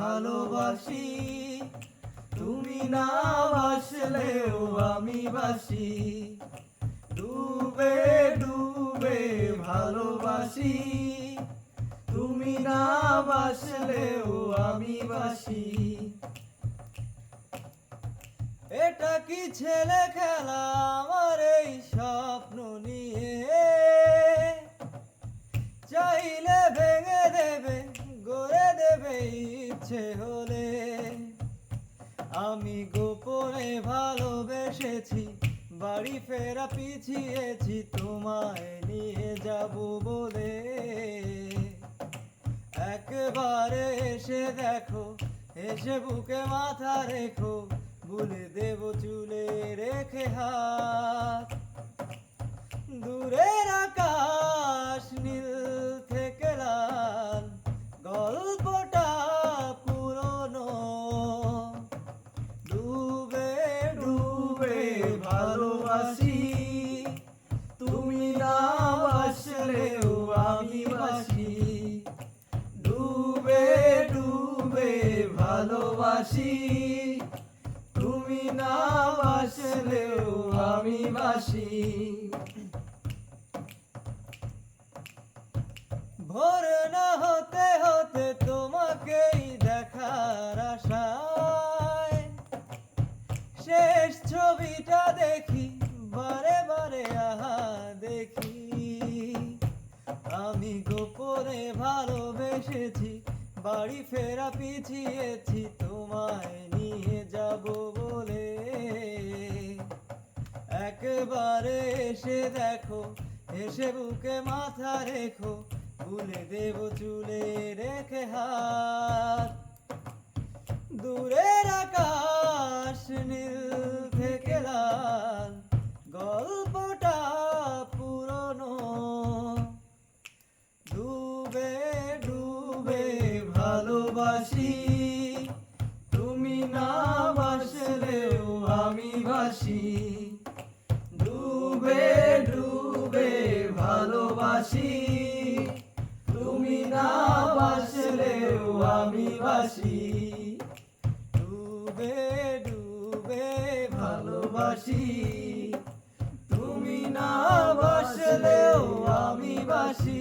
ভালোবাসি। তুমি না বাসলেও আমি বাসি। ডুবে ডুবে ভালোবাসি। তুমি না বাসলেও আমি বাসি। এটা কি ছেলে খেলা আমার এই স্বপ্ন নিয়ে। ইচ্ছে হলে আমি গোপনে ভালোবেসেছি, বাড়ি ফেরা পিছিয়েছি, তোমায় নিয়ে যাব বলে। একবারে এসে দেখো, এসে বুকে মাথা রেখো, বলে দেব চুলে রেখে হাত। দূরের বাসলেও আমি বাসি। ডুবে ডুবে ভালোবাসি। তুমি না বাসলেও আমি বাসি। ভালোবেসেছি, বাড়ি ফেরা পিছিয়েছি, তোমায় নিয়ে যাব বলে। একবারে এসে দেখো, এসে বুকে মাথা রেখো, ভুলে দেব চুলে রেখে হাত। দূরের ভালোবাসি। তুমি না বাসলেও আমি বাসি। ডুবে ডুবে ভালোবাসি। তুমি না বাসলেও আমি বাসি। ডুবে ডুবে ভালোবাসি। তুমি না বাসলেও আমি বাসি।